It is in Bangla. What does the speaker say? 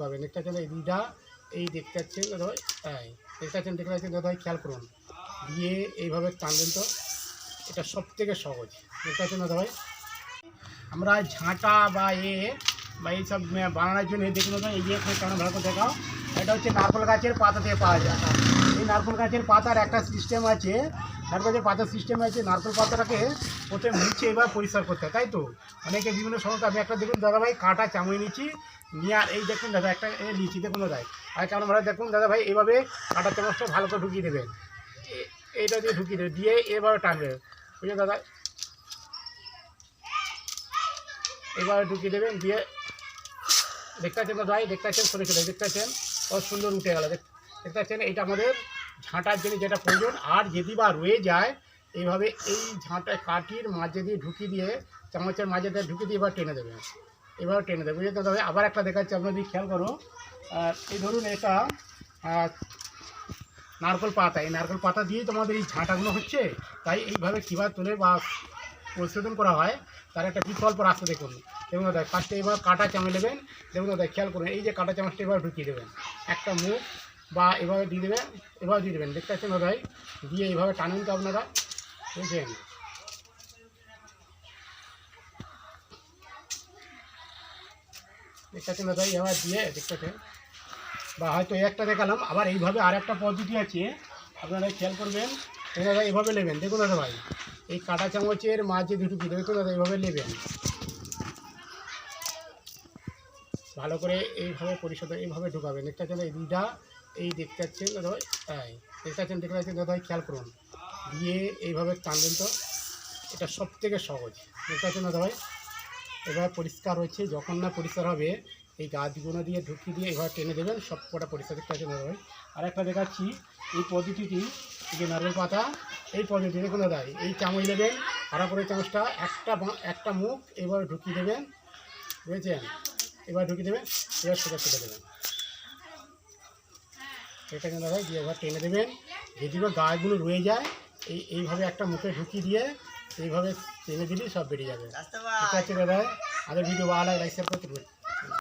পাবে দেখতে পাচ্ছেন এই এই দেখতে পাচ্ছেন দাদা ভাই তাই। দেখতে পাচ্ছেন দেখতে পাচ্ছেন খেয়াল করুন। দিয়ে এইভাবে টানবেন তো, এটা সব থেকে সহজ। দেখতে পাচ্ছেন দাদা ভাই আমরা ঝাঁটা বা এ, বা এইসব বানানোর জন্য দেখুন এই যে কেমন ভালো করে দেখাও। এটা হচ্ছে নারকেল গাছের পাতা থেকে পাওয়া যায়। এই নারকেল গাছের পাতার একটা সিস্টেম আছে নারকেল গাছের পাতার সিস্টেম আছে, নারকেল পাতাটাকে প্রথমে মুছে এবার পরিষ্কার করতে হয়, তাই তো? অনেকে বিভিন্ন সময় আমি একটা দেখুন দাদা ভাই কাঁটা চামড়ে নিচ্ছি নিয়ে আর এই দেখুন দাদা একটা এ নিচ্ছি দেখুন দাদা আর কেমন ভালো দেখুন দাদা ভাই এভাবে কাঁটা চামচটা ভালো করে ঢুকিয়ে দেবেন। এইটা দিয়ে ঢুকিয়ে দেবে দিয়ে এভাবে টানবে। বুঝলে দাদা, এভাবে ঢুকিয়ে দেবেন, দিয়ে দেখতে পাচ্ছেন দাদা ভাই, দেখতে পাচ্ছেন সরে চলে দেখতে পাচ্ছেন? কত সুন্দর উঠে গেল, দেখ- দেখতে পাচ্ছেন? এইটা আমাদের ঝাঁটার জন্য যেটা প্রয়োজন, আর যদি বা রয়ে যায়, এইভাবে এই ঝাঁটা কাঠির মাঝে দিয়ে ঢুকিয়ে দিয়ে, চামচের মাঝে দিয়ে ঢুকিয়ে দিয়ে এবার টেনে দেবে এবার টেনে দেবে বুঝতে ভাই আবার একটা দেখাচ্ছি আপনার যদি খেয়াল করো। এই ধরুন এটা নারকেল পাতা। এই নারকেল পাতা দিয়েই তোমাদের এই ঝাঁটাগুলো হচ্ছে, তাই এইভাবে কীভাবে তুলে বা পরিশোধন করা হয়। তার একটা বিকল্প রাস্তা দেখুন। দেখুন দাদা ফার্স্টে এবার কাটা চামচ নেবেন। দেখুন দাদা, খেয়াল করুন, এই যে কাটা চামচটা এবার ঢুকিয়ে দেবেন। একটা মুখ বা এভাবে দিয়ে দেবেন, এভাবে দিয়ে দেবেন। দেখতে পাচ্ছেন দাদাই দিয়ে এইভাবে টানুন তো আপনারা। বুঝছেন দেখতে পাচ্ছেন এবার দিয়ে দেখতে পাচ্ছেন। বা হয়তো একটা দেখালাম, আবার এইভাবে আর একটা পদ্ধতি আছে, আপনারা খেয়াল করবেন এই দাদা এইভাবে নেবেন। দেখুন দাদা ভাই, এই কাঁটা চামচের মাঝে দুটো কি দেখুন দাদা এইভাবে নেবেন। ভালো করে এইভাবে পরিশোধ এইভাবে ঢুকাবেন। দেখতে পাচ্ছেন এই দুইটা এই দেখতে পাচ্ছেন দাদা তাই। দেখতে পাচ্ছেন দেখতে পাচ্ছেন দাদা খেয়াল করুন। দিয়ে এইভাবে টানবেন তো, এটা সব থেকে সহজ। দেখতে পাচ্ছেন দাদা ভাই এবার পরিষ্কার হচ্ছে যখন না পরিষ্কার হবে, এই গাছগুলো দিয়ে ঢুকিয়ে দিয়ে এবার টেনে দেবেন সব কটা পরিষ্কার। দেখতে পাচ্ছেন দাদা ভাই আর একটা দেখাচ্ছি, এই পদ্ধতিটি, এই যে নারকেল পাতা, এই পদ্ধতি দেখুন দাদা এই চামচ নেবেন হারা করে চামচটা, একটা একটা মুখ এবার ঢুকিয়ে দেবেন, বুঝেছেন? এবার ঢুকিয়ে দেবেন, এবার সোজা কেটে দেবেন। এটা কিন্তু দাদা দিয়ে এবার টেনে দেবেন। যদি বা গাছগুলো রয়ে যায় এই এইভাবে একটা মুখে ঢুকিয়ে দিয়ে এইভাবে টেনে দিলেই সব বেরিয়ে যাবে। ঠিক আছে দাদা আমাদের ভিডিও ভালো লাগে লাইক শেয়ার করতে পারবেন